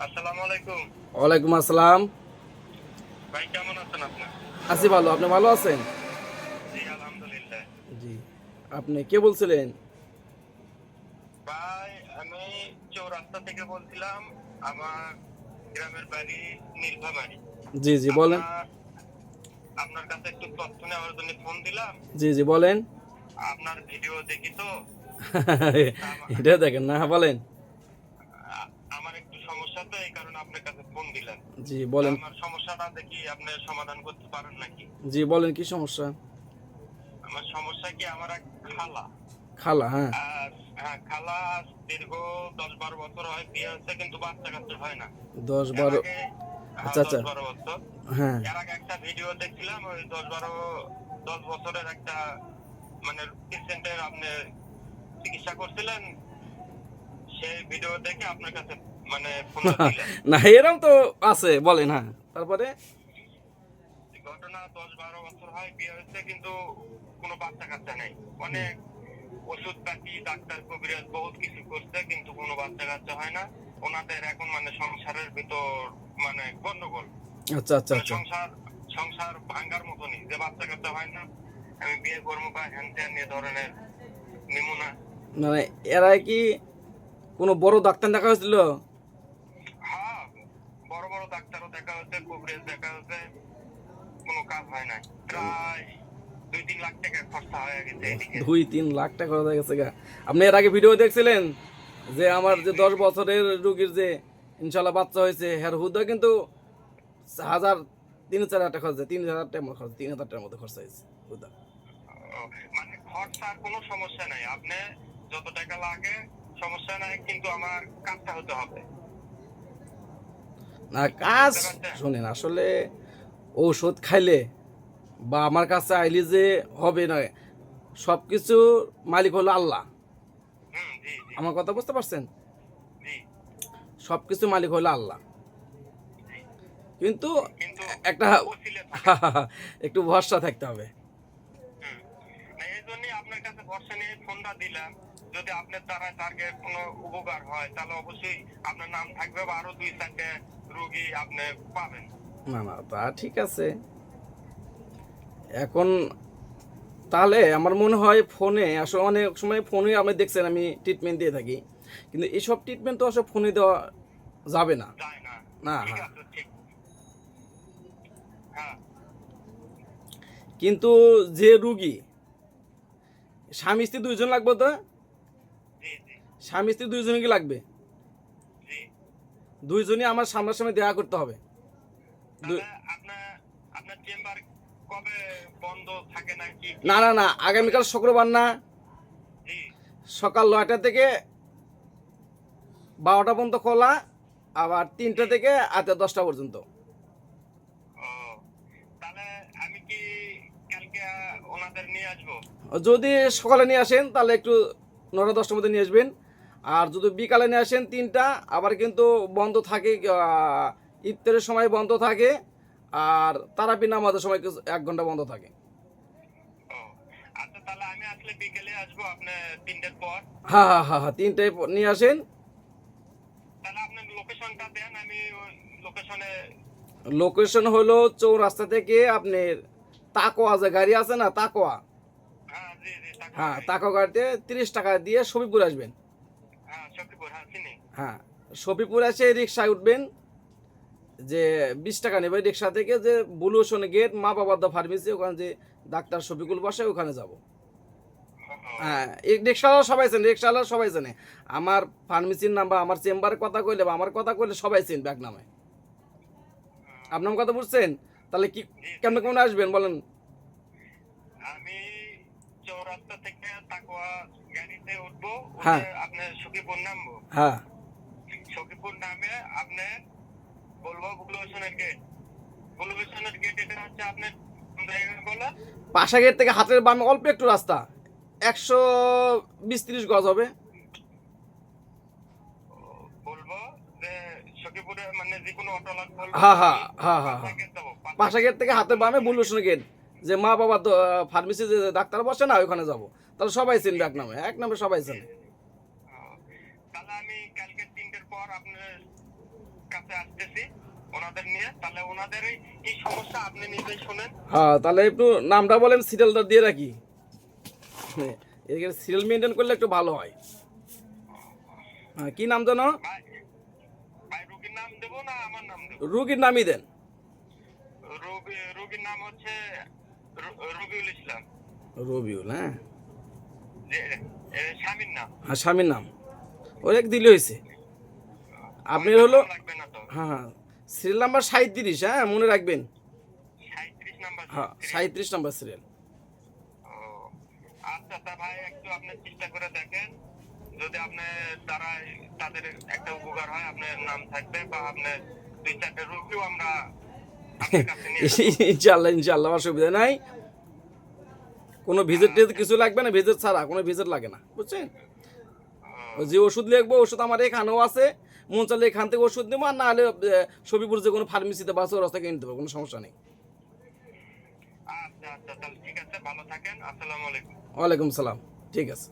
আসসালামু আলাইকুম। ওয়ালাইকুম আসসালাম। ভাই কেমন আছেন আপনি? আছি ভালো আপনি ভালো আছেন? জি আলহামদুলিল্লাহ। জি আপনি কে বলছিলেন? ভাই আমি চৌরাস্তা থেকে বলছিলাম আমার গ্রামের বাড়ি নীলফামারি। জি জি বলেন। আপনার- কাছে একটু তথ্য নেওয়ার জন্য ফোন দিলাম। জি জি বলেন। আপনার ভিডিও দেখি তো। এটা দেখেন না বলেন। একটু এই কারণে আপনার কাছে ফোন দিলাম জি বলেন। আমার সমস্যাটা দেখি আপনি সমাধান করতে পারেন নাকি? জি বলেন কি সমস্যা? আমার সমস্যা কি আমার এক খালা। খালা হ্যাঁ। হ্যাঁ খালা দীর্ঘ দশ বারো বছর হয় বিয়ে হচ্ছে কিন্তু বাচ্চা কাচ্চা হয় না। দশ বারো হ্যাঁ, আচ্ছা, আচ্ছা। হ্যাঁ। এর আগে একটা ভিডিও দেখছিলাম ওই দশ বারো দশ বছরের একটা মানে পেশেন্টের আপনি চিকিৎসা করছিলেন সেই ভিডিও দেখে আপনার কাছে মানে না এরকম তো আছে বলেন হ্যাঁ। তারপরে? ঘটনা দশ বারো বছর হয় বিয়ে হচ্ছে কিন্তু কোনো বাচ্চা কাচ্চা নেই। অনেক ওষুধ পাতি ডাক্তার কবিরাজ বহুত কিছু করছে কিন্তু কোনো বাচ্চা কাচ্চা হয় না। ওনাদের এখন মানে সংসারের ভিতর মানে গন্ডগোল। আচ্ছা আচ্ছা আচ্ছা। সংসার সংসার ভাঙ্গার মতনই যে বাচ্চা কাচ্চা হয় না আমি বিয়ে করব বা হ্যান ত্যান এ ধরনের নিমুনা। মানে এরা কি কোনো বড় ডাক্তার দেখা হয়েছিল হ্যাঁ বড় বড় ডাক্তারও দেখা দেখা হচ্ছে কোনো কাজ হয় না প্রায় দুই তিন লাখ টাকা খরচা হয়ে গেছে দুই তিন লাখ টাকা খরচ হয়ে গেছে গা। আপনি এর আগে ভিডিও দেখছিলেন যে আমার যে দশ বছরের রুগীর যে ইনশাল্লাহ বাচ্চা হয়েছে হ্যার হুদা কিন্তু হাজার তিন চার হাজার টাকা খরচ তিন হাজার মতো খরচ তিন হাজার টাকার মতো খরচ হয়েছে হুদা। মানে খরচার কোনো সমস্যা নাই। আপনি যত টাকা লাগে সমস্যা নাই কিন্তু আমার কাজটা হতে হবে। না, কাজ শোনেন, আসলে ঔষধ খাইলে বা আমার কাছে আইলে যে হবে না সব কিছু মালিক হলো আল্লাহ। আমার কথা বুঝতে পারছেন? সব কিছু মালিক হলো আল্লাহ। কিন্তু একটা একটু ভরসা থাকতে হবে। যদি আপনার দ্বারা তারকে কোনো উপকার হয় তাহলে অবশ্যই আপনার নাম থাকবে বা আরও দুই চারটে রুগী আপনি পাবেন। না না তা ঠিক আছে। এখন তাহলে আমার মনে হয় ফোনে আসলে অনেক সময় ফোনে আপনি দেখছেন আমি ট্রিটমেন্ট দিয়ে থাকি কিন্তু এইসব ট্রিটমেন্ট তো আসলে ফোনে দেওয়া যাবে না। না। না, হ্যাঁ। হ্যাঁ। কিন্তু যে রুগী স্বামী স্ত্রী দুইজন লাগবে তো? জি স্বামী স্ত্রী দুইজনকে লাগবে। দুইজনই আমার সামনাসামনি দেখা করতে হবে। না না না আগামীকাল শুক্রবার না। সকাল নয়টা থেকে বারোটা পর্যন্ত খোলা আবার তিনটা থেকে রাতে দশটা পর্যন্ত। ও তাহলে আমি কি কালকে ওনাদের নিয়ে আসব? যদি সকালে নিয়ে আসেন তাহলে একটু নটা দশটার মধ্যে নিয়ে আসবেন। আর যদি বিকালে নিয়ে আসেন তিনটা আবার কিন্তু বন্ধ থাকে ইফতারের সময় বন্ধ থাকে আর তারাপি নামাজের সময় কিছু এক ঘণ্টা বন্ধ থাকে। আচ্ছা হ্যাঁ হ্যাঁ হ্যাঁ হ্যাঁ তিনটায় নিয়ে আসেন। লোকেশনে হলো চৌরাস্তা থেকে আপনার তাকোয়া যে গাড়ি আছে না তাকোয়া? হ্যাঁ হ্যাঁ তাকোয়া গাড়িতে তিরিশ টাকা দিয়ে সবিপুর আসবেন। হ্যাঁ সফিপুর এসে রিক্সায় উঠবেন, যে বিশ টাকা নেবে রিক্সা থেকে, যে বুলুশন গেট, মা বাবার দা ফার্মেসি, ওখানে যে ডাক্তার শফিকুল বসে, ওখানে যাব। হ্যাঁ রিক্সাওয়ালা সবাই চেনে রিক্সাওয়ালা সবাই চেনে। আমার ফার্মেসির নাম বা আমার চেম্বারের কথা কইলে বা আমার কথা কইলে সবাই চেন ব্যাগ নামে। আপনার কথা বুঝছেন? তাহলে কি কেমন কেমন আসবেন বলেন? আমি চৌরাস্তা থেকে তাকুয়া গাড়িতে উঠবো হ্যাঁ। আপনার সখীপুর নামবো। হ্যাঁ। সখীপুর নামে আপনি বলব গেট গেট এটা হচ্ছে আপনার পাশা গেট থেকে হাতের বামে অল্প একটু রাস্তা। একশো বিশ তিরিশ গজ হবে। মানে যে অটো লাগ বলব হ্যাঁ, হ্যাঁ, হ্যাঁ, হ্যাঁ, পাশা গেট থেকে হাতের বামে বুলুশন গেট যে মা বাবা ফার্মেসি যে ডাক্তার বসে না ওখানে যাব। তাহলে সবাই চিনবে এক নামে এক নামে সবাই চেনে। ও, তাহলে আমি কালকে তিনটের পর আপনার কাছে আসতেছি ওনাদের নিয়ে। তাহলে ওনাদের এই- এই সমস্যা আপনি নিজেই শুনেন। হ্যাঁ তাহলে একটু নামটা বলেন সিরিয়ালটা দিয়ে রাখি। এদিকে সিরিয়াল মেনটেন করলে একটু ভালো হয়। হ্যাঁ কী নাম জানো রুগীর নাম দেবো না আমার নাম দেবো? রুগীর নামই দেন। রোগী রোগীর নাম হচ্ছে রবিউল ইসলাম। রবিউল হ্যাঁ? স্বামীর নাম। হ্যাঁ স্বামীর নাম। ওর এক দিলে হয়েছে। আপনার হলো হ্যাঁ হ্যাঁ। সিরিয়াল নাম্বার সাঁত্রিশ হ্যাঁ মনে রাখবেন। হ্যাঁ সাঁত্রিশ নাম্বার সিরিয়াল। আচ্ছা তা ভাই একটু আপনি চেষ্টা করে দেখেন। যদি আপনি তারা তাদের একটা উপকার হয় আপনার নাম থাকবে বা আপনার দুই চারটে রোগীও আমরা আপনার কাছে নিয়ে আসব। ইনশাল্লাহ ইনশাল্লাহ অসুবিধা নাই। কোনো ভিজিট টিজিট কিছু লাগবে না ভিজিট ছাড়া কোনো ভিজিট লাগে না বুঝছেন? যে ওষুধ লিখব ওষুধ আমার এখানেও আছে। মন চাইলে এখান থেকে ওষুধ নেব আর না হলে সবিপুর যে কোনো ফার্মেসিতে বাসে রাস্তা কিনে দেবো কোনো সমস্যা নেই। আচ্ছা আচ্ছা তাহলে ঠিক আছে ভালো থাকেন আসসালামু আলাইকুম। ওয়ালাইকুম সালাম ঠিক আছে।